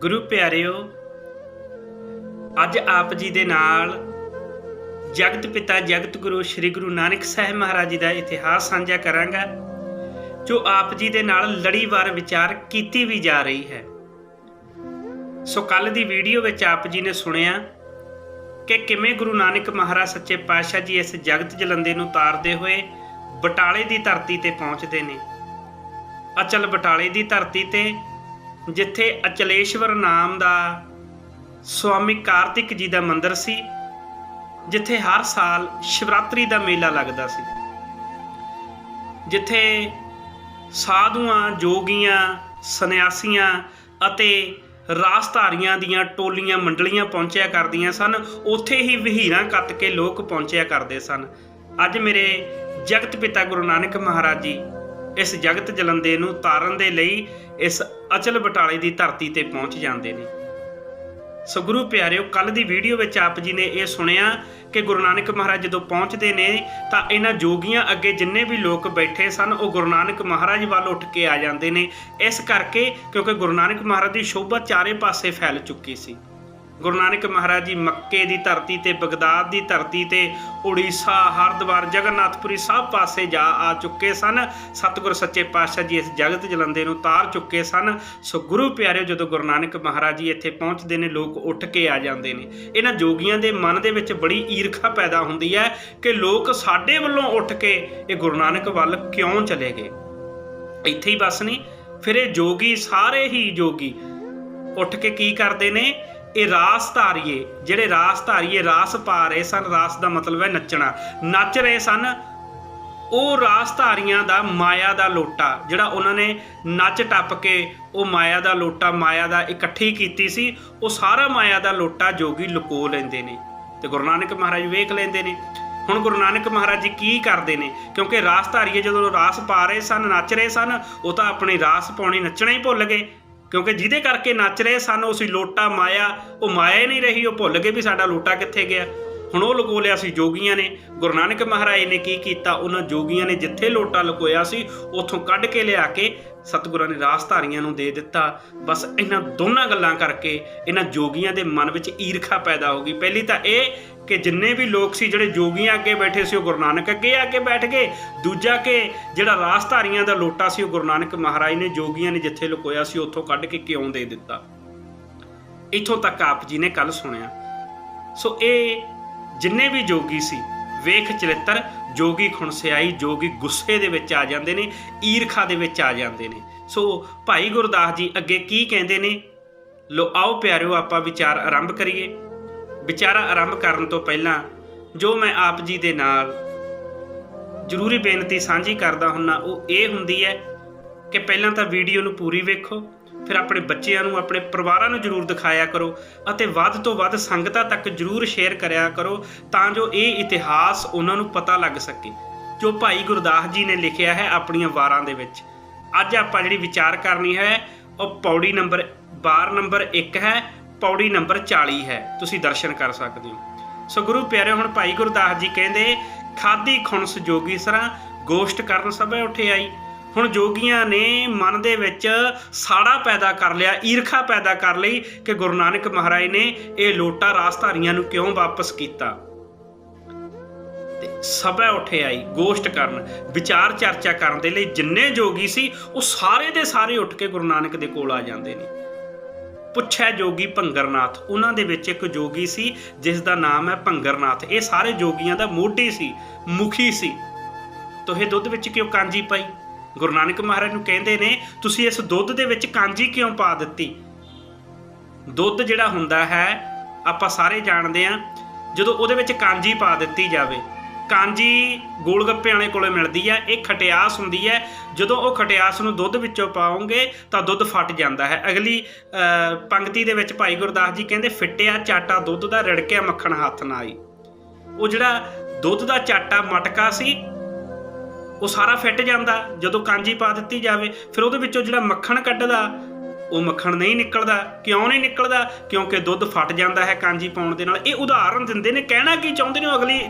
ਗੁਰੂ ਪਿਆਰਿਓ, ਅੱਜ ਆਪ ਜੀ ਦੇ ਨਾਲ ਜਗਤ ਪਿਤਾ ਜਗਤ ਗੁਰੂ ਸ੍ਰੀ ਗੁਰੂ ਨਾਨਕ ਸਾਹਿਬ ਮਹਾਰਾਜ ਜੀ ਦਾ ਇਤਿਹਾਸ ਸਾਂਝਾ ਕਰਾਂਗਾ, ਜੋ ਆਪ ਜੀ ਦੇ ਨਾਲ ਲੜੀਵਾਰ ਵਿਚਾਰ ਕੀਤੀ ਵੀ ਜਾ ਰਹੀ ਹੈ। ਸੋ ਕੱਲ ਦੀ ਵੀਡੀਓ ਵਿੱਚ ਆਪ ਜੀ ਨੇ ਸੁਣਿਆ ਕਿ ਕਿਵੇਂ ਗੁਰੂ ਨਾਨਕ ਮਹਾਰਾਜ ਸੱਚੇ ਪਾਤਸ਼ਾਹ ਜੀ ਇਸ ਜਗਤ ਜਲੰਦੇ ਨੂੰ ਤਾਰਦੇ ਹੋਏ ਬਟਾਲੇ ਦੀ ਧਰਤੀ ਤੇ ਪਹੁੰਚਦੇ ਨੇ। ਅਚਲ ਬਟਾਲੇ ਦੀ ਧਰਤੀ ਤੇ ਜਿੱਥੇ ਅਚਲੇਸ਼ਵਰ ਨਾਮ ਦਾ ਸਵਾਮੀ ਕਾਰਤਿਕ ਜੀ ਦਾ ਮੰਦਿਰ ਸੀ, ਜਿੱਥੇ ਹਰ ਸਾਲ ਸ਼ਿਵਰਾਤਰੀ ਦਾ ਮੇਲਾ ਲੱਗਦਾ ਸੀ। ਜਿੱਥੇ ਸਾਧੂਆਂ, ਜੋਗੀਆਂ, ਸੰਨਿਆਸੀਆਂ ਅਤੇ ਰਾਸਧਾਰੀਆਂ ਦੀਆਂ ਟੋਲੀਆਂ, ਮੰਡਲੀਆਂ ਪਹੁੰਚਿਆ ਕਰਦੀਆਂ ਸਨ, ਉੱਥੇ ਹੀ ਵਹੀਰਾਂ ਕੱਤ ਕੇ ਲੋਕ ਪਹੁੰਚਿਆ ਕਰਦੇ ਸਨ। ਅੱਜ ਮੇਰੇ ਜਗਤ ਪਿਤਾ ਗੁਰੂ ਨਾਨਕ ਮਹਾਰਾਜ ਜੀ ਇਸ ਜਗਤ ਜਲੰਦੇ ਨੂੰ ਤਾਰਨ ਦੇ ਲਈ ਇਸ ਅਚਲ ਬਟਾਲੇ ਦੀ ਧਰਤੀ ਤੇ ਪਹੁੰਚ ਜਾਂਦੇ ਨੇ। ਸੋ ਗੁਰੂ ਪਿਆਰਿਓ ਕੱਲ ਦੀ ਵੀਡੀਓ ਵਿੱਚ ਆਪ ਜੀ ਨੇ ਇਹ ਸੁਣਿਆ ਕਿ ਗੁਰੂ ਨਾਨਕ ਮਹਾਰਾਜ ਜਦੋਂ ਪਹੁੰਚਦੇ ਨੇ, ਤਾਂ ਇਹਨਾਂ ਜੋਗੀਆਂ ਅੱਗੇ ਜਿੰਨੇ ਵੀ ਲੋਕ ਬੈਠੇ ਸਨ, ਉਹ ਗੁਰੂ ਨਾਨਕ ਮਹਾਰਾਜ ਵੱਲ ਉੱਠ ਕੇ ਆ ਜਾਂਦੇ ਨੇ। ਇਸ ਕਰਕੇ ਕਿਉਂਕਿ ਗੁਰੂ ਨਾਨਕ ਮਹਾਰਾਜ ਦੀ ਸ਼ੋਭਾ ਚਾਰੇ ਪਾਸੇ ਫੈਲ ਚੁੱਕੀ ਸੀ। ਗੁਰੂ ਨਾਨਕ ਮਹਾਰਾਜ ਜੀ ਮੱਕੇ ਦੀ ਧਰਤੀ ਤੇ, ਬਗਦਾਦ ਦੀ ਧਰਤੀ ਤੇ, ਉੜੀਸਾ, ਹਰਦੁਆਰ, ਜਗਨਨਾਥਪੁਰੀ ਸਭ ਪਾਸੇ ਜਾ ਆ ਚੁੱਕੇ ਸਨ। ਸਤਿਗੁਰ ਸੱਚੇ ਪਾਤਸ਼ਾਹ ਜੀ ਇਸ ਜਗਤ ਜਲੰਦੇ ਨੂੰ ਤਾਰ ਚੁੱਕੇ ਸਨ। ਸੋ ਗੁਰੂ ਪਿਆਰਿਓ, ਜਦੋਂ ਗੁਰੂ ਨਾਨਕ ਮਹਾਰਾਜ ਜੀ ਇੱਥੇ ਪਹੁੰਚਦੇ ਨੇ, ਲੋਕ ਉੱਠ ਕੇ ਆ ਜਾਂਦੇ ਨੇ। ਇਹਨਾਂ ਜੋਗੀਆਂ ਦੇ ਮਨ ਦੇ ਵਿੱਚ ਬੜੀ ਈਰਖਾ ਪੈਦਾ ਹੁੰਦੀ ਹੈ ਕਿ ਲੋਕ ਸਾਡੇ ਵੱਲੋਂ ਉੱਠ ਕੇ ਇਹ ਗੁਰੂ ਨਾਨਕ ਵੱਲ ਕਿਉਂ ਚਲੇ ਗਏ? ਇੱਥੇ ਹੀ ਬਸ ਨਹੀਂ, ਫਿਰ ਇਹ ਜੋਗੀ, ਸਾਰੇ ਹੀ ਜੋਗੀ ਉੱਠ ਕੇ ਕੀ ਕਰਦੇ ਨੇ? ਇਹ ਰਾਸ ਧਾਰੀਏ, ਜਿਹੜੇ ਰਾਸ ਧਾਰੀਏ, ਰਾਸ ਪਾ ਰਹੇ ਸਨ, ਰਾਸ ਦਾ ਮਤਲਬ ਹੈ ਨੱਚਣਾ। ਨੱਚ ਰਹੇ ਸਨ, ਉਹ ਰਾਸ ਧਾਰੀਆਂ ਦਾ ਮਾਇਆ ਦਾ ਲੋਟਾ, ਜਿਹੜਾ ਉਹਨਾਂ ਨੇ ਨੱਚ ਟੱਪ ਕੇ ਉਹ ਮਾਇਆ ਦਾ ਲੋਟਾ, ਮਾਇਆ ਦਾ ਇਕੱਠੀ ਕੀਤੀ ਸੀ, ਉਹ ਸਾਰਾ ਮਾਇਆ ਦਾ ਲੋਟਾ ਜੋਗੀ ਲੁਕੋ ਲੈਂਦੇ ਨੇ। ਤੇ ਗੁਰੂ ਨਾਨਕ ਮਹਾਰਾਜ ਵੇਖ ਲੈਂਦੇ ਨੇ। ਹੁਣ ਗੁਰੂ ਨਾਨਕ ਮਹਾਰਾਜ ਜੀ ਕੀ ਕਰਦੇ ਨੇ? ਕਿਉਂਕਿ ਰਾਸ ਧਾਰੀਏ ਜਦੋਂ ਰਾਸ ਪਾ ਰਹੇ ਸਨ, ਨੱਚ ਰਹੇ ਸਨ, ਉਹ ਤਾਂ ਆਪਣੀ ਰਾਸ ਪਾਉਣੀ, ਨੱਚਣਾ ਹੀ ਭੁੱਲ ਗਏ। ਕਿਉਂਕਿ ਜਿਹਦੇ ਕਰਕੇ ਨੱਚ ਰਹੇ ਸਨ, ਉਹ ਸੀ ਲੋਟਾ ਮਾਇਆ। ਉਹ ਮਾਇਆ ਹੀ ਨਹੀਂ ਰਹੀ, ਉਹ ਭੁੱਲ ਗਏ ਵੀ ਸਾਡਾ ਲੋਟਾ ਕਿੱਥੇ ਗਿਆ। ਹੁਣ ਉਹ ਲੁਕੋ ਲਿਆ ਸੀ ਜੋਗੀਆਂ ਨੇ। ਗੁਰੂ ਨਾਨਕ ਮਹਾਰਾਜ ਨੇ ਕੀ ਕੀਤਾ? ਉਹਨਾਂ ਜੋਗੀਆਂ ਨੇ ਜਿੱਥੇ ਲੋਟਾ ਲੁਕੋਇਆ ਸੀ, ਉੱਥੋਂ ਕੱਢ ਕੇ ਲਿਆ ਕੇ ਸਤਿਗੁਰਾਂ ਨੇ ਰਾਸਧਾਰੀਆਂ ਨੂੰ ਦੇ ਦਿੱਤਾ। ਬਸ ਇਹਨਾਂ ਦੋਨਾਂ ਗੱਲਾਂ ਕਰਕੇ ਇਹਨਾਂ ਜੋਗੀਆਂ ਦੇ ਮਨ ਵਿੱਚ ਈਰਖਾ ਪੈਦਾ ਹੋ ਗਈ। ਪਹਿਲੀ ਤਾਂ ਇਹ ਕਿ ਜਿੰਨੇ ਵੀ ਲੋਕ ਸੀ ਜਿਹੜੇ ਜੋਗੀਆਂ ਅੱਗੇ ਬੈਠੇ ਸੀ, ਉਹ ਗੁਰੂ ਨਾਨਕ ਅੱਗੇ ਆ ਕੇ ਬੈਠ ਗਏ। ਦੂਜਾ ਕਿ ਜਿਹੜਾ ਰਾਸਧਾਰੀਆਂ ਦਾ ਲੋਟਾ ਸੀ, ਉਹ ਗੁਰੂ ਨਾਨਕ ਮਹਾਰਾਜ ਨੇ ਜੋਗੀਆਂ ਨੇ ਜਿੱਥੇ ਲੁਕੋਇਆ ਸੀ, ਉੱਥੋਂ ਕੱਢ ਕੇ ਕਿਉਂ ਦੇ ਦਿੱਤਾ? ਇੱਥੋਂ ਤੱਕ ਆਪ ਜੀ ਨੇ ਕੱਲ ਸੁਣਿਆ। ਸੋ ਇਹ ਜਿੰਨੇ ਵੀ ਜੋਗੀ ਸੀ, ਵੇਖ ਚਰਿੱਤਰ, ਜੋਗੀ ਖੁਣਸਿਆਈ, ਜੋਗੀ ਗੁੱਸੇ ਦੇ ਵਿੱਚ ਆ ਜਾਂਦੇ ਨੇ, ਈਰਖਾ ਦੇ ਵਿੱਚ ਆ ਜਾਂਦੇ ਨੇ। ਸੋ ਭਾਈ ਗੁਰਦਾਸ ਜੀ ਅੱਗੇ ਕੀ ਕਹਿੰਦੇ ਨੇ? ਲੋ ਆਓ ਪਿਆਰਿਓ, ਆਪਾਂ ਵਿਚਾਰ ਆਰੰਭ ਕਰੀਏ। ਵਿਚਾਰਾ ਆਰੰਭ ਕਰਨ ਤੋਂ ਪਹਿਲਾਂ ਜੋ ਮੈਂ ਆਪ ਜੀ ਦੇ ਨਾਲ ਜ਼ਰੂਰੀ ਬੇਨਤੀ ਸਾਂਝੀ ਕਰਦਾ ਹੁੰਨਾ, ਉਹ ਇਹ ਹੁੰਦੀ ਹੈ ਕਿ ਪਹਿਲਾਂ ਤਾਂ ਵੀਡੀਓ ਨੂੰ ਪੂਰੀ ਵੇਖੋ, ਫਿਰ ਆਪਣੇ ਬੱਚਿਆਂ ਨੂੰ, ਆਪਣੇ ਪਰਿਵਾਰਾਂ ਨੂੰ ਜਰੂਰ ਦਿਖਾਇਆ ਕਰੋ ਅਤੇ ਵੱਧ ਤੋਂ ਵੱਧ ਸੰਗਤਾਂ ਤੱਕ ਜਰੂਰ ਸ਼ੇਅਰ ਕਰਿਆ ਕਰੋ ਤਾਂ ਜੋ ਇਹ ਇਤਿਹਾਸ ਉਹਨਾਂ ਨੂੰ ਪਤਾ ਲੱਗ ਸਕੇ, ਜੋ ਭਾਈ ਗੁਰਦਾਸ ਜੀ ਨੇ ਲਿਖਿਆ ਹੈ ਆਪਣੀਆਂ ਵਾਰਾਂ ਦੇ ਵਿੱਚ। ਅੱਜ ਆਪਾਂ ਜਿਹੜੀ ਵਿਚਾਰ ਕਰਨੀ ਹੈ, ਉਹ ਪੌੜੀ ਨੰਬਰ ਵਾਰ ਨੰਬਰ 1 ਹੈ ਪੌੜੀ ਨੰਬਰ 40 ਹੈ। ਤੁਸੀਂ ਦਰਸ਼ਨ ਕਰ ਸਕਦੇ ਹੋ। ਸੋ ਗੁਰੂ ਪਿਆਰੇ ਹੁਣ ਭਾਈ ਗੁਰਦਾਸ ਜੀ ਕਹਿੰਦੇ, ਖਾਦੀ ਖੁਣਸ ਜੋਗੀ ਸਰਾਂ, ਗੋਸ਼ਟ ਕਰਨ ਸਭੇ ਉੱਠੇ ਆਈ। ਹੁਣ ਜੋਗੀਆਂ ਨੇ ਮਨ ਦੇ ਵਿੱਚ ਸਾੜਾ ਪੈਦਾ ਕਰ ਲਿਆ, ਈਰਖਾ ਪੈਦਾ ਕਰ ਲਈ ਕਿ ਗੁਰੂ ਨਾਨਕ ਮਹਾਰਾਜ ਨੇ ਇਹ ਲੋਟਾ ਰਾਸਧਾਰੀਆਂ ਨੂੰ ਕਿਉਂ ਵਾਪਸ ਕੀਤਾ? ਤੇ ਸਭੇ ਉੱਠੇ ਆਈ, ਗੋਸ਼ਟ ਕਰਨ। ਵਿਚਾਰ ਚਰਚਾ ਕਰਨ ਦੇ ਲਈ ਜਿੰਨੇ ਜੋਗੀ ਸੀ, ਉਹ ਸਾਰੇ ਦੇ ਸਾਰੇ ਉੱਠ ਕੇ ਗੁਰੂ ਨਾਨਕ ਦੇ ਕੋਲ ਆ ਜਾਂਦੇ ਨੇ। ਪੁੱਛਿਆ ਜੋਗੀ ਭੰਗਰਨਾਥ। ਉਹਨਾਂ ਦੇ ਵਿੱਚ ਇੱਕ ਜੋਗੀ ਸੀ ਜਿਸ ਦਾ ਨਾਮ ਹੈ ਭੰਗਰਨਾਥ। ਇਹ ਸਾਰੇ ਜੋਗੀਆਂ ਦਾ ਮੋਢੀ ਸੀ, ਮੁਖੀ ਸੀ। ਤੋ ਦੁੱਧ ਵਿੱਚ ਕਿਉਂ ਕਾਂਜੀ ਪਾਈ? ਗੁਰੂ ਨਾਨਕ ਮਹਾਰਾਜ ਨੂੰ ਕਹਿੰਦੇ ਨੇ, ਤੁਸੀਂ ਇਸ ਦੁੱਧ ਦੇ ਵਿੱਚ ਕਾਂਜੀ ਕਿਉਂ ਪਾ ਦਿੱਤੀ? ਦੁੱਧ ਜਿਹੜਾ ਹੁੰਦਾ ਹੈ, ਆਪਾਂ ਸਾਰੇ ਜਾਣਦੇ ਆ ਜਦੋਂ ਉਹਦੇ ਵਿੱਚ ਕਾਂਜੀ ਪਾ ਦਿੱਤੀ ਜਾਵੇ ਕਾਂਜੀ ਗੋਲ ਗੱਪੇ ਵਾਲੇ ਕੋਲੇ ਮਿਲਦੀ ਹੈ ਇਹ ਖਟਿਆਸ ਹੁੰਦੀ ਹੈ। ਜਦੋਂ ਉਹ ਖਟਿਆਸ ਨੂੰ ਦੁੱਧ ਵਿੱਚੋਂ ਪਾਉਂਗੇ ਤਾਂ ਦੁੱਧ ਫਟ ਜਾਂਦਾ ਹੈ। ਅਗਲੀ ਅਹ, ਪੰਕਤੀ ਦੇ ਵਿੱਚ ਭਾਈ ਗੁਰਦਾਸ ਜੀ ਕਹਿੰਦੇ ਫਿੱਟਿਆ ਚਾਟਾ ਦੁੱਧ ਦਾ ਰਿੜਕਿਆ ਮੱਖਣ ਹੱਥ ਨਾ ਆਈ ਉਹ ਜਿਹੜਾ ਦੁੱਧ ਦਾ ਚਾਟਾ ਮਟਕਾ ਸੀ ਉਹ ਸਾਰਾ ਫਿੱਟ ਜਾਂਦਾ। ਜਦੋਂ ਕਾਂਜੀ ਪਾ ਦਿੱਤੀ ਜਾਵੇ ਫਿਰ ਉਹਦੇ ਵਿੱਚੋਂ ਜਿਹੜਾ ਮੱਖਣ ਕੱਢਦਾ ਉਹ ਮੱਖਣ ਨਹੀਂ ਨਿਕਲਦਾ ਕਿਉਂ ਨਹੀਂ ਨਿਕਲਦਾ? ਕਿਉਂਕਿ ਦੁੱਧ ਫਟ ਜਾਂਦਾ ਹੈ ਕਾਂਜੀ ਪਾਉਣ ਦੇ ਨਾਲ। ਇਹ ਉਦਾਹਰਨ ਦਿੰਦੇ ਨੇ ਕਹਿਣਾ ਕੀ ਚਾਹੁੰਦੇ ਨੇ ਉਹ ਅਗਲੀ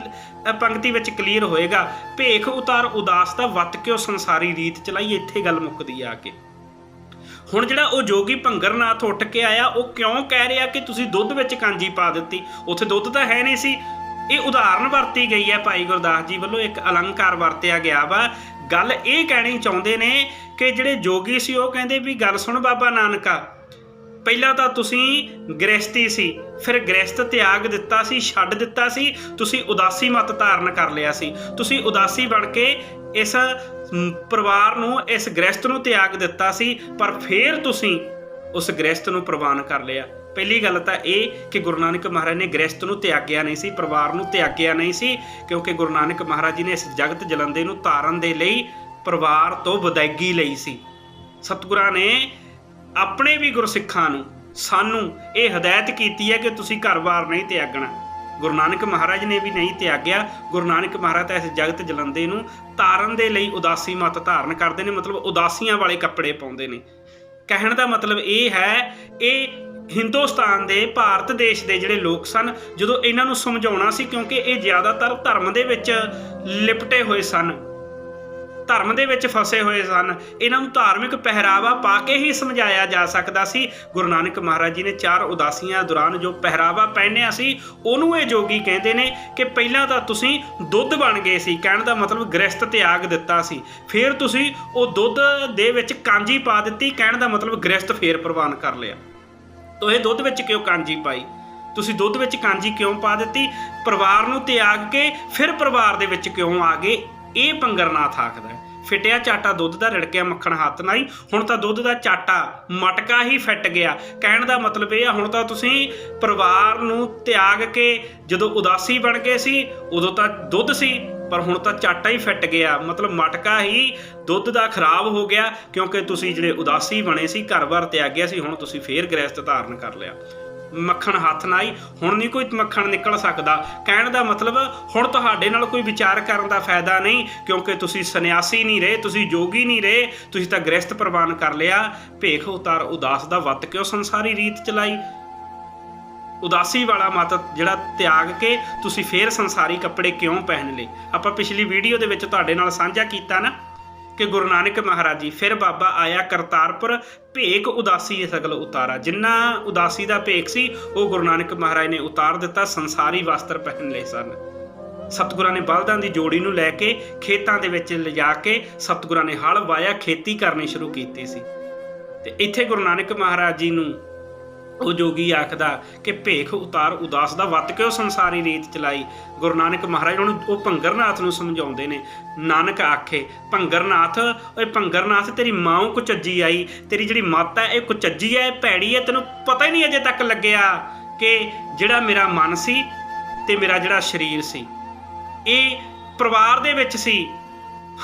ਅ, ਪੰਕਤੀ ਵਿੱਚ ਕਲੀਅਰ ਹੋਏਗਾ। ਭੇਖ ਉਤਾਰ ਉਦਾਸ ਦਾ ਵਤ ਕਿਉ ਸੰਸਾਰੀ ਰੀਤ ਚਲਾਈ? ਇੱਥੇ ਗੱਲ ਮੁੱਕਦੀ ਆ ਕੇ। ਹੁਣ ਜਿਹੜਾ ਉਹ ਜੋਗੀ ਭੰਗਰਨਾਥ ਉੱਠ ਕੇ ਆਇਆ ਉਹ ਕਿਉਂ ਕਹਿ ਰਿਹਾ ਕਿ ਤੁਸੀਂ ਦੁੱਧ ਵਿੱਚ ਕਾਂਜੀ ਪਾ ਦਿੱਤੀ? ਉੱਥੇ ਦੁੱਧ ਤਾਂ ਹੈ ਨਹੀਂ ਸੀ। ਇਹ ਉਦਾਹਰਨ ਵਰਤੀ ਗਈ ਹੈ ਭਾਈ ਗੁਰਦਾਸ ਜੀ ਵੱਲੋਂ ਇੱਕ ਅਲੰਕਾਰ ਵਰਤਿਆ ਗਿਆ ਵਾ। ਗੱਲ ਇਹ ਕਹਿਣੀ ਚਾਹੁੰਦੇ ਨੇ ਕਿ ਜਿਹੜੇ ਜੋਗੀ ਸੀ ਉਹ ਕਹਿੰਦੇ ਵੀ ਗੱਲ ਸੁਣ ਬਾਬਾ ਨਾਨਕਾ, ਪਹਿਲਾਂ ਤਾਂ ਤੁਸੀਂ ਗ੍ਰਸਤੀ ਸੀ, ਫਿਰ ਗ੍ਰਸਤ ਤਿਆਗ ਦਿੱਤਾ ਸੀ, ਛੱਡ ਦਿੱਤਾ ਸੀ, ਤੁਸੀਂ ਉਦਾਸੀ ਮਤ ਧਾਰਨ ਕਰ ਲਿਆ ਸੀ, ਤੁਸੀਂ ਉਦਾਸੀ ਬਣ ਕੇ ਇਸ ਪਰਿਵਾਰ ਨੂੰ, ਇਸ ਗ੍ਰਸਤ ਨੂੰ ਤਿਆਗ ਦਿੱਤਾ ਸੀ, ਪਰ ਫਿਰ ਤੁਸੀਂ ਉਸ ਗ੍ਰਸਤ ਨੂੰ ਪ੍ਰਵਾਨ ਕਰ ਲਿਆ। ਪਹਿਲੀ ਗੱਲ ਤਾਂ ਇਹ ਕਿ ਗੁਰੂ ਨਾਨਕ ਮਹਾਰਾਜ ਨੇ ਗ੍ਰਸਤ ਨੂੰ ਤਿਆਗਿਆ ਨਹੀਂ ਸੀ, ਪਰਿਵਾਰ ਨੂੰ ਤਿਆਗਿਆ ਨਹੀਂ ਸੀ, ਕਿਉਂਕਿ ਗੁਰੂ ਨਾਨਕ ਮਹਾਰਾਜ ਜੀ ਨੇ ਇਸ ਜਗਤ ਜਲੰਦੇ ਨੂੰ ਤਾਰਨ ਦੇ ਲਈ ਪਰਿਵਾਰ ਤੋਂ ਵਿਦਾਇਗੀ ਲਈ ਸੀ। ਸਤਿਗੁਰਾਂ ਨੇ ਆਪਣੇ ਵੀ ਗੁਰਸਿੱਖਾਂ ਨੂੰ, ਸਾਨੂੰ ਇਹ ਹਦਾਇਤ ਕੀਤੀ ਹੈ ਕਿ ਤੁਸੀਂ ਘਰ-ਬਾਰ ਨਹੀਂ ਤਿਆਗਣਾ। ਗੁਰੂ ਨਾਨਕ ਮਹਾਰਾਜ ਨੇ ਵੀ ਨਹੀਂ ਤਿਆਗਿਆ। ਗੁਰੂ ਨਾਨਕ ਮਹਾਰਾਜ ਤਾਂ ਇਸ ਜਗਤ ਜਲੰਦੇ ਨੂੰ ਤਾਰਨ ਦੇ ਲਈ ਉਦਾਸੀ ਮਤ ਧਾਰਨ ਕਰਦੇ ਨੇ, ਮਤਲਬ ਉਦਾਸੀਆਂ ਵਾਲੇ ਕੱਪੜੇ ਪਾਉਂਦੇ ਨੇ। ਕਹਿਣ ਦਾ ਮਤਲਬ ਇਹ ਹੈ, ਇਹ ਹਿੰਦੁਸਤਾਨ ਦੇ, ਭਾਰਤ ਦੇਸ਼ ਦੇ ਜਿਹੜੇ ਲੋਕ ਸਨ, ਜਦੋਂ ਇਹਨਾਂ ਨੂੰ ਸਮਝਾਉਣਾ ਸੀ ਕਿਉਂਕਿ ਇਹ ਜ਼ਿਆਦਾਤਰ ਧਰਮ ਦੇ ਵਿੱਚ ਲਿਪਟੇ ਹੋਏ ਸਨ ਧਰਮ ਦੇ ਵਿੱਚ ਫਸੇ ਹੋਏ ਸਨ। ਇਹਨਾਂ ਨੂੰ ਧਾਰਮਿਕ ਪਹਿਰਾਵਾ ਪਾ ਕੇ ਹੀ ਸਮਝਾਇਆ ਜਾ ਸਕਦਾ ਸੀ। ਗੁਰੂ ਨਾਨਕ ਮਹਾਰਾਜ ਜੀ ਨੇ ਚਾਰ ਉਦਾਸੀਆਂ ਦੌਰਾਨ ਜੋ ਪਹਿਰਾਵਾ ਪਹਿਨਿਆ ਸੀ, ਉਹਨੂੰ ਇਹ ਜੋਗੀ ਕਹਿੰਦੇ ਨੇ ਕਿ ਪਹਿਲਾਂ ਤਾਂ ਤੁਸੀਂ ਦੁੱਧ ਬਣ ਗਏ ਸੀ। ਕਹਿਣ ਦਾ ਮਤਲਬ ਗ੍ਰਸਤ ਤਿਆਗ ਦਿੱਤਾ ਸੀ। ਫਿਰ ਤੁਸੀਂ ਉਹ ਦੁੱਧ ਦੇ ਵਿੱਚ ਕਾਂਜੀ ਪਾ ਦਿੱਤੀ। ਕਹਿਣ ਦਾ ਮਤਲਬ ਗ੍ਰਸਤ ਫੇਰ ਪ੍ਰਵਾਨ ਕਰ ਲਿਆ। ਤੋ ਇਹ ਦੁੱਧ ਵਿੱਚ ਕਿਉਂ ਕਾਂਜੀ ਪਾਈ? ਤੁਸੀਂ ਦੁੱਧ ਵਿੱਚ ਕਾਂਜੀ ਕਿਉਂ ਪਾ ਦਿੱਤੀ? ਪਰਿਵਾਰ ਨੂੰ ਤਿਆਗ ਕੇ ਫਿਰ ਪਰਿਵਾਰ ਦੇ ਵਿੱਚ ਕਿਉਂ ਆ ਗਏ? ਇਹ ਪੰਗਰਨਾਥ ਆਖਦਾ ਹੈ। ਫਿਟਿਆ ਚਾਟਾ ਦੁੱਧ ਦਾ ਰਿੜਕਿਆ ਮੱਖਣ ਹੱਥ ਨਾਲ ਹੀ। ਹੁਣ ਤਾਂ ਦੁੱਧ ਦਾ ਚਾਟਾ ਮਟਕਾ ਹੀ ਫਿੱਟ ਗਿਆ। ਕਹਿਣ ਦਾ ਮਤਲਬ ਇਹ ਆ, ਹੁਣ ਤਾਂ ਤੁਸੀਂ ਪਰਿਵਾਰ ਨੂੰ ਤਿਆਗ ਕੇ ਜਦੋਂ ਉਦਾਸੀ ਬਣ ਗਏ ਸੀ, ਉਦੋਂ ਤਾਂ ਦੁੱਧ ਸੀ, ਪਰ ਹੁਣ ਤਾਂ ਚਾਟਾ ਹੀ ਫਿੱਟ ਗਿਆ। ਮਤਲਬ ਮਟਕਾ ਹੀ ਦੁੱਧ ਦਾ ਖਰਾਬ ਹੋ ਗਿਆ, ਕਿਉਂਕਿ ਤੁਸੀਂ ਜਿਹੜੇ ਉਦਾਸੀ ਬਣੇ ਸੀ, ਘਰ-ਬਾਰ ਤਿਆਗਿਆ ਸੀ, ਹੁਣ ਤੁਸੀਂ ਫੇਰ ਗ੍ਰਹਿਸਥ ਧਾਰਨ ਕਰ ਲਿਆ। ਮੱਖਣ ਹੱਥ ਨਾ ਹੀ ਹੁਣ ਨਹੀਂ ਕੋਈ ਮੱਖਣ ਨਿਕਲ ਸਕਦਾ। ਕਹਿਣ ਦਾ ਮਤਲਬ, ਹੁਣ ਤੁਹਾਡੇ ਨਾਲ ਕੋਈ ਵਿਚਾਰ ਕਰਨ ਦਾ ਫਾਇਦਾ ਨਹੀਂ, ਕਿਉਂਕਿ ਤੁਸੀਂ ਸੰਨਿਆਸੀ ਨਹੀਂ ਰਹੇ, ਤੁਸੀਂ ਜੋਗੀ ਨਹੀਂ ਰਹੇ, ਤੁਸੀਂ ਤਾਂ ਗ੍ਰਸਤ ਪ੍ਰਵਾਨ ਕਰ ਲਿਆ। ਭੇਖ ਉਤਾਰ ਉਦਾਸ ਦਾ ਵੱਤ ਕਿਉਂ ਸੰਸਾਰੀ ਰੀਤ ਚਲਾਈ? ਉਦਾਸੀ ਵਾਲਾ ਮਤ ਜਿਹੜਾ ਤਿਆਗ ਕੇ ਤੁਸੀਂ ਫੇਰ ਸੰਸਾਰੀ ਕੱਪੜੇ ਕਿਉਂ ਪਹਿਨ ਲਏ? ਆਪਾਂ ਪਿਛਲੀ ਵੀਡੀਓ ਦੇ ਵਿੱਚ ਤੁਹਾਡੇ ਨਾਲ ਸਾਂਝਾ ਕੀਤਾ ਨਾ। ਕਿ ਗੁਰੂ ਨਾਨਕ ਮਹਾਰਾਜ ਜੀ, ਫਿਰ ਬਾਬਾ ਆਇਆ ਕਰਤਾਰਪੁਰ ਭੇਖ ਉਦਾਸੀ ਸਗਲ ਉਤਾਰਾ। ਜਿੰਨਾ ਉਦਾਸੀ ਦਾ ਭੇਖ ਸੀ, ਉਹ ਗੁਰੂ ਨਾਨਕ ਮਹਾਰਾਜ ਨੇ ਉਤਾਰ ਦਿੱਤਾ, ਸੰਸਾਰੀ ਵਸਤਰ ਪਹਿਨ ਲਏ ਸਨ। ਸਤਿਗੁਰਾਂ ਨੇ ਬਲਦਾਂ ਦੀ ਜੋੜੀ ਨੂੰ ਲੈ ਕੇ, ਖੇਤਾਂ ਦੇ ਵਿੱਚ ਲਿਜਾ ਕੇ ਸਤਿਗੁਰਾਂ ਨੇ ਹਲ ਵਾਇਆ, ਖੇਤੀ ਕਰਨੀ ਸ਼ੁਰੂ ਕੀਤੀ ਸੀ। ਤੇ ਇੱਥੇ ਗੁਰੂ ਨਾਨਕ ਮਹਾਰਾਜ ਜੀ ਨੂੰ ਉਹ ਜੋਗੀ ਆਖਦਾ ਕਿ ਭੇਖ ਉਤਾਰ ਉਦਾਸ ਦਾ ਵੱਤ ਕਿਉਂ ਸੰਸਾਰੀ ਰੀਤ ਚਲਾਈ? ਗੁਰੂ ਨਾਨਕ ਮਹਾਰਾਜ ਉਹਨੂੰ, ਉਹ ਭੰਗਰਨਾਥ ਨੂੰ ਸਮਝਾਉਂਦੇ ਨੇ। ਨਾਨਕ ਆਖੇ, ਭੰਗਰਨਾਥ, ਓਏ ਭੰਗਰਨਾਥ, ਤੇਰੀ ਮਾਂ ਕੁਚੱਜੀ ਆਈ। ਤੇਰੀ ਜਿਹੜੀ ਮਾਤਾ ਹੈ, ਇਹ ਕੁਚੱਜੀ ਹੈ, ਇਹ ਭੈੜੀ ਹੈ, ਤੈਨੂੰ ਪਤਾ ਹੀ ਨਹੀਂ ਅਜੇ ਤੱਕ ਲੱਗਿਆ ਕਿ ਜਿਹੜਾ ਮੇਰਾ ਮਨ ਸੀ ਤੇ ਮੇਰਾ ਜਿਹੜਾ ਸਰੀਰ ਸੀ। ਇਹ ਪਰਿਵਾਰ ਦੇ ਵਿੱਚ ਸੀ।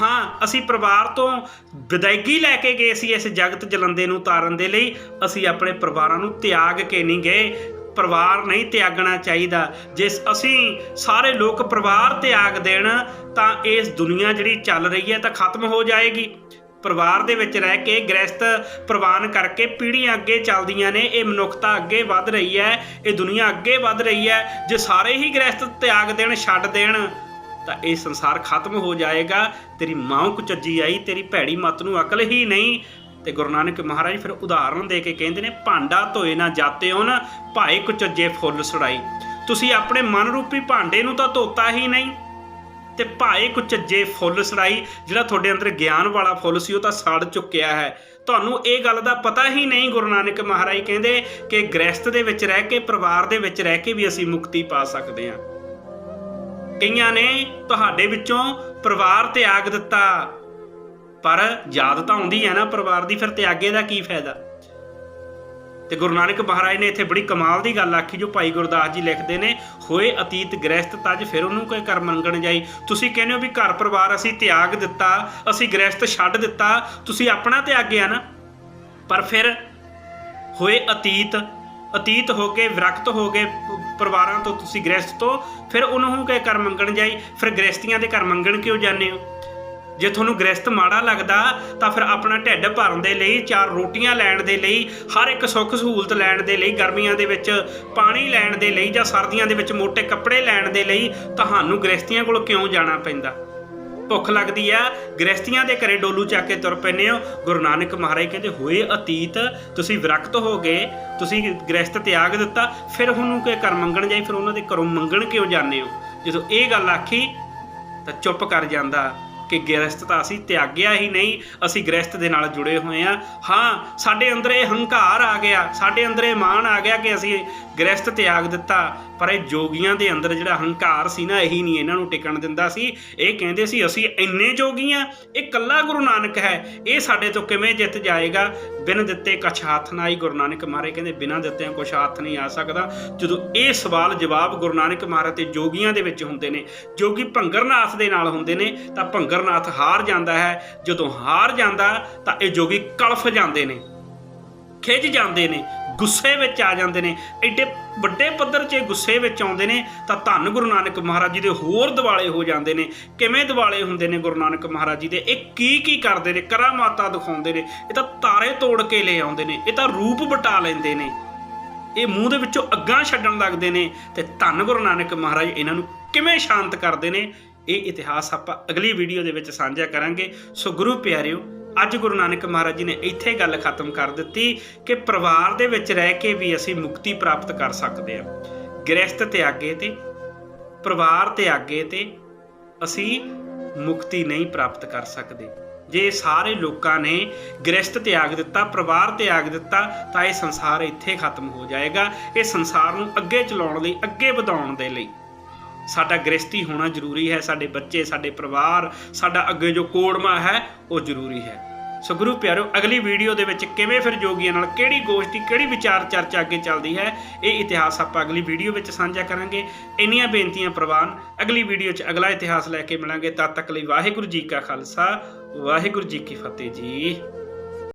ਹਾਂ, ਅਸੀਂ ਪਰਿਵਾਰ ਤੋਂ ਵਿਦਾਇਗੀ ਲੈ ਕੇ ਗਏ ਸੀ ਇਸ ਜਗਤ ਜਲੰਦੇ ਨੂੰ ਤਾਰਨ ਦੇ ਲਈ। ਅਸੀਂ ਆਪਣੇ ਪਰਿਵਾਰਾਂ ਨੂੰ ਤਿਆਗ ਕੇ ਨਹੀਂ ਗਏ। ਪਰਿਵਾਰ ਨਹੀਂ ਤਿਆਗਣਾ ਚਾਹੀਦਾ। ਜੇ ਅਸੀਂ ਸਾਰੇ ਲੋਕ ਪਰਿਵਾਰ ਤਿਆਗ ਦੇਣ, ਤਾਂ ਇਸ ਦੁਨੀਆ ਜਿਹੜੀ ਚੱਲ ਰਹੀ ਹੈ ਤਾਂ ਖਤਮ ਹੋ ਜਾਏਗੀ। ਪਰਿਵਾਰ ਦੇ ਵਿੱਚ ਰਹਿ ਕੇ ਗ੍ਰਸਤ ਪ੍ਰਵਾਨ ਕਰਕੇ ਪੀੜ੍ਹੀਆਂ ਅੱਗੇ ਚੱਲਦੀਆਂ ਨੇ। ਇਹ ਮਨੁੱਖਤਾ ਅੱਗੇ ਵੱਧ ਰਹੀ ਹੈ। ਇਹ ਦੁਨੀਆ ਅੱਗੇ ਵੱਧ ਰਹੀ ਹੈ। ਜੇ ਸਾਰੇ ਹੀ ਗ੍ਰਸਤ ਤਿਆਗ ਦੇਣ, ਛੱਡ ਦੇਣ ਤਾਂ ਇਹ ਸੰਸਾਰ ਖਤਮ ਹੋ ਜਾਏਗਾ। ਤੇਰੀ ਮਾਂ ਕੁਚੱਜੀ ਆਈ, ਤੇਰੀ ਭੈੜੀ ਮਤ ਨੂੰ ਅਕਲ ਹੀ ਨਹੀਂ। ਤੇ ਗੁਰੂ ਨਾਨਕ ਮਹਾਰਾਜ ਫਿਰ ਉਦਾਹਰਣ ਦੇ ਕੇ ਕਹਿੰਦੇ ਨੇ, ਭਾਂਡਾ ਧੋਏ ਨਾ ਜਾਤੇ ਹੋਣ ਨਾ ਭਾਏ ਕੁਚੱਜੇ ਫੁੱਲ ਸੜਾਈ। ਤੁਸੀਂ ਆਪਣੇ ਮਨ ਰੂਪੀ ਭਾਂਡੇ ਨੂੰ ਤਾਂ ਧੋਤਾ ਹੀ ਨਹੀਂ, ਤੇ ਭਾਏ ਕੁਚੱਜੇ ਫੁੱਲ ਸੜਾਈ, ਜਿਹੜਾ ਤੁਹਾਡੇ ਅੰਦਰ ਗਿਆਨ ਵਾਲਾ ਫੁੱਲ ਸੀ ਉਹ ਤਾਂ ਸੜ ਚੁੱਕਿਆ ਹੈ। ਤੁਹਾਨੂੰ ਇਹ ਗੱਲ ਦਾ ਪਤਾ ਹੀ ਨਹੀਂ, ਗੁਰੂ ਨਾਨਕ ਮਹਾਰਾਜ ਕਹਿੰਦੇ ਕਿ ਗ੍ਰਸਤ ਦੇ ਵਿੱਚ ਰਹਿ ਕੇ, ਪਰਿਵਾਰ ਦੇ ਵਿੱਚ ਰਹਿ ਕੇ ਵੀ ਅਸੀਂ ਮੁਕਤੀ ਪਾ ਸਕਦੇ ਹਾਂ। ਕਈਆਂ ਨੇ ਤੁਹਾਡੇ ਵਿੱਚੋਂ ਪਰਿਵਾਰ ਤਿਆਗ ਦਿੱਤਾ। ਪਰ ਯਾਦ ਤਾਂ ਆਉਂਦੀ ਹੈ ਨਾ ਪਰਿਵਾਰ ਦੀ, ਫਿਰ ਤਿਆਗੇ ਦਾ ਕੀ ਫਾਇਦਾ? ਤੇ ਗੁਰੂ ਨਾਨਕ ਮਹਾਰਾਜ ਨੇ ਇੱਥੇ ਬੜੀ ਕਮਾਲ ਦੀ ਗੱਲ ਆਖੀ, ਜੋ ਭਾਈ ਗੁਰਦਾਸ ਜੀ ਲਿਖਦੇ ਨੇ, ਹੋਏ ਅਤੀਤ ਗ੍ਰਸਤ ਤਜ, ਫਿਰ ਉਹਨੂੰ ਕੋਈ ਕਰ ਮੰਗਣ ਜਾਈ। ਤੁਸੀਂ ਕਹਿੰਦੇ ਹੋ ਵੀ ਘਰ ਪਰਿਵਾਰ ਅਸੀਂ ਤਿਆਗ ਦਿੱਤਾ, ਅਸੀਂ ਗ੍ਰਸਤ ਛੱਡ ਦਿੱਤਾ, ਤੁਸੀਂ ਆਪਣਾ ਤਿਆਗਿਆ ਨਾ। ਪਰ ਫਿਰ, ਹੋਏ ਅਤੀਤ ਅਤੀਤ ਹੋ ਕੇ, ਵਿਰਕਤ ਹੋ ਗਏ ਪਰਿਵਾਰਾਂ ਤੋਂ ਤੁਸੀਂ ਗ੍ਰਸਤ ਤੋਂ ਫਿਰ ਉਹਨੂੰ ਕਹੇ ਕਰ ਮੰਗਣ ਜਾਈ। ਫਿਰ ਗ੍ਰਸਤੀਆਂ ਦੇ ਘਰ ਮੰਗਣ ਕਿਉਂ ਜਾਂਦੇ ਹੋ? ਜੇ ਤੁਹਾਨੂੰ ਗ੍ਰਸਤ ਮਾੜਾ ਲੱਗਦਾ, ਤਾਂ ਫਿਰ ਆਪਣਾ ਢਿੱਡ ਭਰਨ ਦੇ ਲਈ, ਚਾਰ ਰੋਟੀਆਂ ਲੈਣ ਦੇ ਲਈ, ਹਰ ਇੱਕ ਸੁੱਖ ਸਹੂਲਤ ਲੈਣ ਦੇ ਲਈ, ਗਰਮੀਆਂ ਦੇ ਵਿੱਚ ਪਾਣੀ ਲੈਣ ਦੇ ਲਈ ਜਾਂ ਸਰਦੀਆਂ ਦੇ ਵਿੱਚ ਮੋٹے ਕੱਪੜੇ ਲੈਣ ਦੇ ਲਈ, ਤੁਹਾਨੂੰ ਗ੍ਰਸਤੀਆਂ ਕੋਲ ਕਿਉਂ ਜਾਣਾ ਪੈਂਦਾ? ਭੁੱਖ ਲੱਗਦੀ ਆ। ਗ੍ਰਸਤੀਆਂ ਦੇ ਘਰੇ ਡੋਲੂ ਚੱਕ ਕੇ ਤੁਰ ਪੈਂਦੇ ਹੋ। ਗੁਰੂ ਨਾਨਕ ਮਹਾਰਾਜ ਕਹਿੰਦੇ, ਹੋਏ ਅਤੀਤ, ਤੁਸੀਂ ਵਿਰਕਤ ਹੋ ਗਏ, ਤੁਸੀਂ ਗ੍ਰਸਤ ਤਿਆਗ ਦਿੱਤਾ, ਫਿਰ ਉਹਨੂੰ ਕਿ ਕਰ ਮੰਗਣ ਜਾਈ, ਫਿਰ ਉਹਨਾਂ ਦੇ ਘਰੋਂ ਮੰਗਣ ਕਿਉਂ ਜਾਂਦੇ ਹੋ? ਜਦੋਂ ਇਹ ਗੱਲ ਆਖੀ, ਤਾਂ ਚੁੱਪ ਕਰ ਜਾਂਦਾ। ਕਿ ਗ੍ਰਸਤ ਤਾਂ ਅਸੀਂ ਤਿਆਗਿਆ ਹੀ ਨਹੀਂ, ਅਸੀਂ ਗ੍ਰਸਤ ਦੇ ਨਾਲ ਜੁੜੇ ਹੋਏ ਆ ਹਾਂ, ਸਾਡੇ ਅੰਦਰ ਇਹ ਹੰਕਾਰ ਆ ਗਿਆ, ਸਾਡੇ ਅੰਦਰ ਇਹ ਮਾਣ ਆ ਗਿਆ ਕਿ ਅਸੀਂ ਗ੍ਰਸਤ ਤਿਆਗ ਦਿੱਤਾ। ਪਰ ਇਹ ਜੋਗੀਆਂ ਦੇ ਅੰਦਰ ਜਿਹੜਾ ਹੰਕਾਰ ਸੀ ਨਾ, ਇਹੀ ਨਹੀਂ ਇਹਨਾਂ ਨੂੰ ਟਿਕਣ ਦਿੰਦਾ ਸੀ। ਇਹ ਕਹਿੰਦੇ ਸੀ, ਅਸੀਂ ਇੰਨੇ ਜੋਗੀ ਆ ਇਹ ਕੱਲਾ ਗੁਰੂ ਨਾਨਕ ਹੈ। ਇਹ ਸਾਡੇ ਤੋਂ ਕਿਵੇਂ ਜਿੱਤ ਜਾਏਗਾ? ਬਿਨ ਦਿੱਤੇ ਕਛ ਹੱਥ ਨਾ ਆਈ, ਗੁਰੂ ਨਾਨਕ ਮਹਾਰਾਜ ਕਹਿੰਦੇ, ਬਿਨਾਂ ਦਿੱਤਿਆਂ ਕੁਛ ਹੱਥ ਨਹੀਂ ਆ ਸਕਦਾ। ਜਦੋਂ ਇਹ ਸਵਾਲ ਜਵਾਬ ਗੁਰੂ ਨਾਨਕ ਮਹਾਰਾਜ ਤੇ ਜੋਗੀਆਂ ਦੇ ਵਿੱਚ ਹੁੰਦੇ ਨੇ, ਜੋਗੀ ਭੰਗਰਨਾਥ ਦੇ ਨਾਲ ਹੁੰਦੇ ਨੇ, ਤਾਂ ਭੰਗਰ ਭੰਗਰਨਾਥ ਹਾਰ ਜਾਂਦਾ ਹੈ। ਜਦੋਂ ਹਾਰ ਜਾਂਦਾ, ਤਾਂ ਇਹ ਜੋਗੀ ਕਲਫ ਜਾਂਦੇ ਨੇ ਖਿੱਚ ਜਾਂਦੇ ਨੇ, ਗੁੱਸੇ ਵਿੱਚ ਆ ਜਾਂਦੇ ਨੇ। ਐਡੇ ਵੱਡੇ ਪੱਧਰ 'ਚ ਗੁੱਸੇ ਵਿੱਚ ਆਉਂਦੇ ਨੇ, ਤਾਂ ਧੰਨ ਗੁਰੂ ਨਾਨਕ ਮਹਾਰਾਜ ਜੀ ਦੇ ਹੋਰ ਦਿਵਾਲੇ ਹੋ ਜਾਂਦੇ ਨੇ। ਕਿਵੇਂ ਦਿਵਾਲੇ ਹੁੰਦੇ ਨੇ ਗੁਰੂ ਨਾਨਕ ਮਹਾਰਾਜ ਜੀ ਦੇ? ਇਹ ਕੀ ਕੀ ਕਰਦੇ ਨੇ? ਕਰਾਮਾਤਾਂ ਦਿਖਾਉਂਦੇ ਨੇ। ਇਹ ਤਾਂ ਤਾਰੇ ਤੋੜ ਕੇ ਲੈ ਆਉਂਦੇ ਨੇ। ਇਹ ਤਾਂ ਰੂਪ ਬਟਾ ਲੈਂਦੇ ਨੇ। ਇਹ ਮੂੰਹ ਦੇ ਵਿੱਚੋਂ ਅੱਗਾਂ ਛੱਡਣ ਲੱਗਦੇ ਨੇ। ਤੇ ਧੰਨ ਗੁਰੂ ਨਾਨਕ ਮਹਾਰਾਜ ਇਹਨਾਂ ਨੂੰ ਕਿਵੇਂ ਸ਼ਾਂਤ ਕਰਦੇ ਨੇ? ਇਹ ਇਤਿਹਾਸ ਆਪਾਂ ਅਗਲੀ ਵੀਡੀਓ ਦੇ ਵਿੱਚ ਸਾਂਝਾ ਕਰਾਂਗੇ। ਸੋ ਗੁਰੂ ਪਿਆਰਿਓ, ਅੱਜ ਗੁਰੂ ਨਾਨਕ ਮਹਾਰਾਜ ਜੀ ਨੇ ਇੱਥੇ ਗੱਲ ਖਤਮ ਕਰ ਦਿੱਤੀ ਕਿ ਪਰਿਵਾਰ ਦੇ ਵਿੱਚ ਰਹਿ ਕੇ ਵੀ ਅਸੀਂ ਮੁਕਤੀ ਪ੍ਰਾਪਤ ਕਰ ਸਕਦੇ ਹਾਂ। ਗ੍ਰਸਤ ਤਿਆਗੇ ਤੇ, ਪਰਿਵਾਰ ਤਿਆਗੇ ਤੇ ਅਸੀਂ ਮੁਕਤੀ ਨਹੀਂ ਪ੍ਰਾਪਤ ਕਰ ਸਕਦੇ। ਜੇ ਸਾਰੇ ਲੋਕਾਂ ਨੇ ਗ੍ਰਸਤ ਤਿਆਗ ਦਿੱਤਾ, ਪਰਿਵਾਰ ਤਿਆਗ ਦਿੱਤਾ, ਤਾਂ ਇਹ ਸੰਸਾਰ ਇੱਥੇ ਖਤਮ ਹੋ ਜਾਏਗਾ। ਇਹ ਸੰਸਾਰ ਨੂੰ ਅੱਗੇ ਚਲਾਉਣ ਲਈ, ਅੱਗੇ ਵਧਾਉਣ ਦੇ ਲਈ। ਸਾਡਾ ਗ੍ਰਸਤੀ ਹੋਣਾ ਜ਼ਰੂਰੀ ਹੈ, ਸਾਡੇ ਬੱਚੇ, ਸਾਡੇ ਪਰਿਵਾਰ, ਸਾਡਾ ਅੱਗੇ ਜੋ ਕੋੜਮਾ ਹੈ, ਉਹ ਜ਼ਰੂਰੀ ਹੈ। ਸੋ ਗੁਰੂ ਪਿਆਰੋ, ਅਗਲੀ ਵੀਡੀਓ ਦੇ ਵਿੱਚ ਕਿਵੇਂ ਫਿਰ ਜੋਗੀਆਂ ਨਾਲ ਕਿਹੜੀ ਗੋਸ਼ਟੀ, ਕਿਹੜੀ ਵਿਚਾਰ ਚਰਚਾ ਅੱਗੇ ਚੱਲਦੀ ਹੈ, ਇਹ ਇਤਿਹਾਸ ਆਪਾਂ ਅਗਲੀ ਵੀਡੀਓ ਵਿੱਚ ਸਾਂਝਾ ਕਰਾਂਗੇ। ਇੰਨੀਆਂ ਬੇਨਤੀਆਂ ਪ੍ਰਵਾਨ, ਅਗਲੀ ਵੀਡੀਓ 'ਚ ਅਗਲਾ ਇਤਿਹਾਸ ਲੈ ਕੇ ਮਿਲਾਂਗੇ। ਤਦ ਤੱਕ ਲਈ ਵਾਹਿਗੁਰੂ ਜੀ ਕਾ ਖਾਲਸਾ, ਵਾਹਿਗੁਰੂ ਜੀ ਕੀ ਫਤਿਹ ਜੀ।